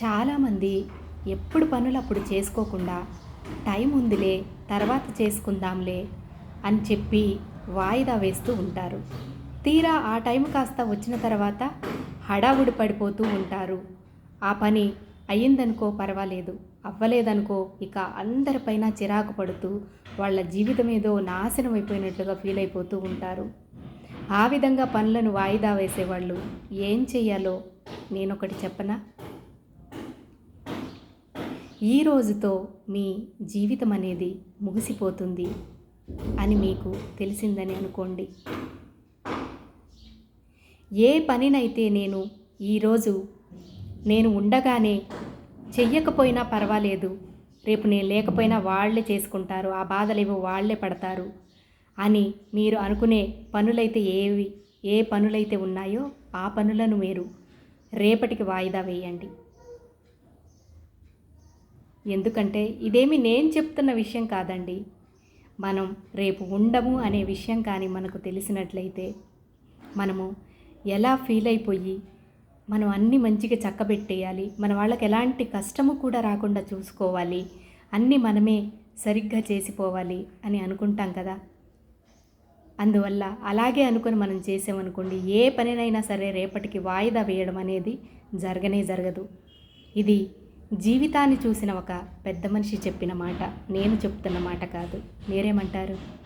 చాలామంది ఎప్పుడు పనులు అప్పుడు చేసుకోకుండా టైం ఉందిలే తర్వాత చేసుకుందాంలే అని చెప్పి వాయిదా వేస్తూ ఉంటారు. తీరా ఆ టైం కాస్త వచ్చిన తర్వాత హడావుడి పడిపోతూ ఉంటారు. ఆ పని అయ్యిందనుకో పర్వాలేదు అవ్వలేదనుకో ఇక అందరిపైన చిరాకు పడుతూ వాళ్ళ జీవితం ఏదో నాశనం అయిపోయినట్లుగా ఫీల్ అయిపోతూ ఉంటారు. ఆ విధంగా పనులను వాయిదా వేసేవాళ్ళు ఏం చెయ్యాలో నేనొకటి చెప్పనా? ఈ రోజుతో మీ జీవితం అనేది ముగిసిపోతుంది అని మీకు తెలిసిందని అనుకోండి. ఏ పనినైతే నేను ఈరోజు నేను ఉండగానే చెయ్యకపోయినా పర్వాలేదు రేపు నేను లేకపోయినా వాళ్ళే చేసుకుంటారు ఆ బాధలేవో వాళ్ళే పడతారు అని మీరు అనుకునే పనులైతే ఏవి ఏ పనులైతే ఉన్నాయో ఆ పనులను మీరు రేపటికి వాయిదా వేయండి. ఎందుకంటే ఇదేమి నేను చెప్తున్న విషయం కాదండి. మనం రేపు ఉండము అనే విషయం కానీ మనకు తెలిసినట్లయితే మనము ఎలా ఫీల్ అయిపోయి మనం అన్నీ మంచిగా చక్కబెట్టేయాలి మన వాళ్ళకి ఎలాంటి కష్టము కూడా రాకుండా చూసుకోవాలి అన్నీ మనమే సరిగ్గా చేసిపోవాలి అని అనుకుంటాం కదా. అందువల్ల అలాగే అనుకుని మనం చేసామనుకోండి ఏ పనినైనా సరే రేపటికి వాయిదా వేయడం అనేది జరగనే జరగదు. ఇది జీవితాన్ని చూసిన ఒక పెద్ద మనిషి చెప్పిన మాట నేను చెప్తున్న మాట కాదు. మీరేమంటారు?